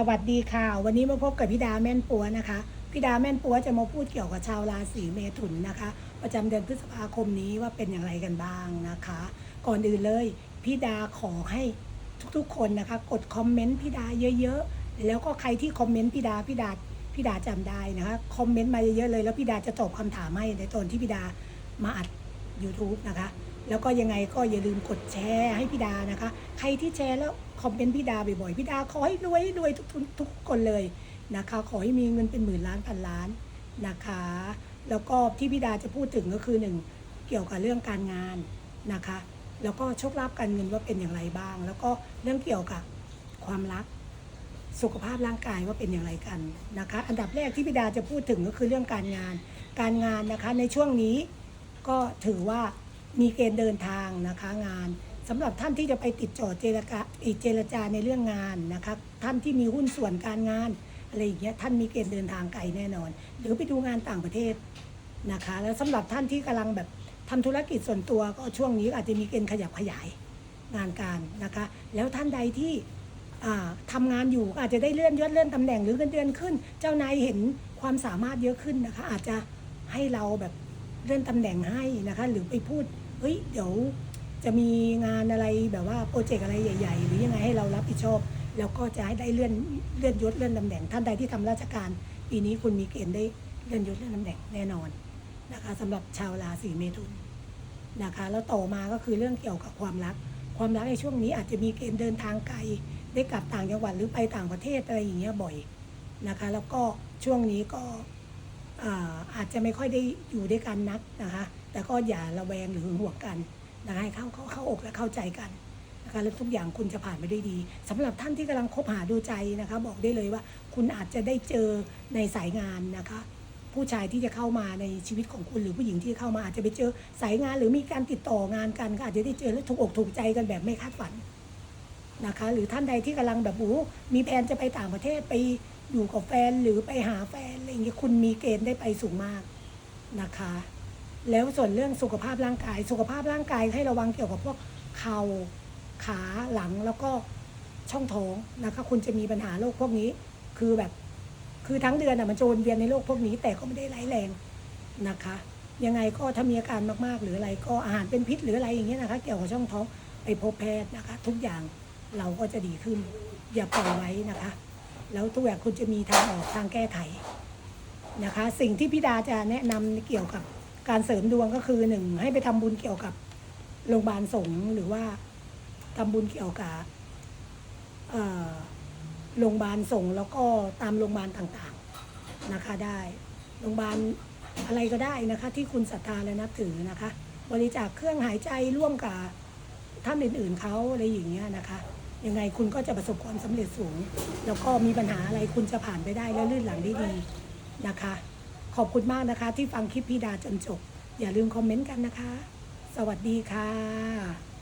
สวัสดีค่ะ วันนี้มาพบกับพี่ดาแม่นปัวนะคะพี่ดาแม่นปัวจะมาพูดเกี่ยวกับชาวราศีเมถุนนะคะ ประจำเดือนพฤษภาคมนี้ว่าเป็นอย่างไรกันบ้างนะคะ ก่อนอื่นเลยพี่ดาขอให้ทุกๆ คนนะคะ กดคอมเมนต์พี่ดาเยอะๆแล้วก็ใครที่คอมเมนต์พี่ดาพี่ดาพี่ดาจำได้นะคะคอมเมนต์มาเยอะๆเลยแล้วพี่ดาจะตอบคำถามให้ในตอนที่พี่ดามาอัด YouTube นะคะ แล้วก็ยังไงก็อย่าลืมกดแชร์ให้พี่ดานะคะ ใครที่แชร์แล้วคอมเมนต์พี่ดาบ่อยๆพี่ดาขอให้รวยรวยทุกทุกคนเลยนะคะ ขอให้มีเงินเป็นหมื่นล้านพันล้านนะคะ แล้วก็ที่พี่ดาจะพูดถึงก็คือหนึ่งเกี่ยวกับเรื่องการงานนะคะ แล้วก็โชคลาภการเงินว่าเป็นอย่างไรบ้าง แล้วก็เรื่องเกี่ยวกับความรักสุขภาพร่างกายว่าเป็นอย่างไรกันนะคะ อันดับแรกที่พี่ดาจะพูดถึงก็คือเรื่องการงาน การงานนะคะในช่วงนี้ก็ถือว่า มีเกณฑ์เดินทางนะคะงานสำหรับท่านที่จะไปติดต่อเจรจาเจรจาในเรื่องงานนะคะท่านที่มีหุ้นส่วนการงานอะไรอย่างเงี้ยท่านมีเกณฑ์เดินทางไกลแน่นอน หรือไปดูงานต่างประเทศนะคะแล้วสำหรับท่านที่กำลังแบบทำธุรกิจส่วนตัวก็ช่วงนี้อาจจะมีเกณฑ์ขยับขยายงานการนะคะแล้วท่านใดที่อ่าทำงานอยู่อาจจะได้เลื่อนยศเลื่อนตำแหน่งหรือเงินเดือนขึ้น เจ้านายเห็นความสามารถเยอะขึ้นนะคะอาจจะให้เราแบบเลื่อนตำแหน่งให้นะคะหรือไปพูด เฮ้ยเดี๋ยวจะมีงานอะไรแบบว่าโปรเจกต์อะไรใหญ่ ๆ หรือยังไงให้เรารับผิดชอบ แล้วก็จะให้ได้เลื่อนเลื่อนยศเลื่อนตำแหน่งท่านใดที่ทำราชการ ปีนี้คุณมีเกณฑ์ได้เลื่อนยศเลื่อนตำแหน่งแน่นอนนะคะสำหรับชาวราศีเมถุนนะคะแล้วต่อมาก็คือเรื่องเกี่ยวกับความรัก ความรักในช่วงนี้อาจจะมีเกณฑ์เดินทางไกล ได้กลับต่างจังหวัดหรือไปต่างประเทศอะไรอย่างเงี้ยบ่อยนะคะ แล้วก็ช่วงนี้ก็อ่า อาจจะไม่ค่อยได้อยู่ด้วยกันนักนะคะ แต่ก็อย่าระแวงหรือหึงหวงกันนะคะให้เข้าเข้าเข้าอกและเข้าใจกันนะคะแล้วทุกอย่างคุณจะผ่านไปได้ดีสำหรับท่านที่กำลังคบหาดูใจนะคะ บอกได้เลยว่าคุณอาจจะได้เจอในสายงานนะคะ ผู้ชายที่จะเข้ามาในชีวิตของคุณหรือผู้หญิงที่เข้ามาอาจจะไปเจอสายงาน หรือมีการติดต่องานกันก็อาจจะได้เจอแล้วถูกอกถูกใจกันแบบไม่คาดฝันนะคะ หรือท่านใดที่กำลังแบบโอ้มีแผนจะไปต่างประเทศไป อยู่กับแฟนหรือไปหาแฟนอะไรอย่างเงี้ยคุณมีเกณฑ์ได้ไปสูงมากนะคะ แล้วส่วนเรื่องสุขภาพร่างกาย สุขภาพร่างกายให้ระวังเกี่ยวกับพวกเข่าขาหลังแล้วก็ช่องท้องนะคะ คุณจะมีปัญหาโรคพวกนี้คือแบบคือทั้งเดือนอะมันโจะวนเวียนในโรคพวกนี้แต่ก็ไม่ได้ร้ายแรงนะคะ ยังไงก็ถ้ามีอาการมากๆ หรืออะไรก็อาหารเป็นพิษหรืออะไรอย่างเงี้ยนะคะ เกี่ยวกับช่องท้องไปพบแพทย์นะคะ ทุกอย่างเราก็จะดีขึ้นอย่าปล่อยไว้นะคะ แล้วทุกอย่างคุณจะมีทางออกทางแก้ไขนะคะ สิ่งที่พี่ดาจะแนะนำเกี่ยวกับการเสริมดวงก็คือหนึ่งให้ไปทำบุญเกี่ยวกับโรงพยาบาลสงฆ์หรือว่าทำบุญเกี่ยวกับโรงพยาบาลสงฆ์แล้วก็ตามโรงพยาบาลต่างๆนะคะได้โรงพยาบาลอะไรก็ได้นะคะ ที่คุณศรัทธาและนับถือนะคะ บริจาคเครื่องหายใจร่วมกับท่านอื่นๆเขาอะไรอย่างเงี้ยนะคะ ยังไงคุณก็จะประสบความสำเร็จสูง แล้วก็มีปัญหาอะไรคุณจะผ่านไปได้และลื่นหลังได้ดีนะคะ ขอบคุณมากนะคะที่ฟังคลิปพี่ดาจนจบ อย่าลืมคอมเมนต์กันนะคะ สวัสดีค่ะ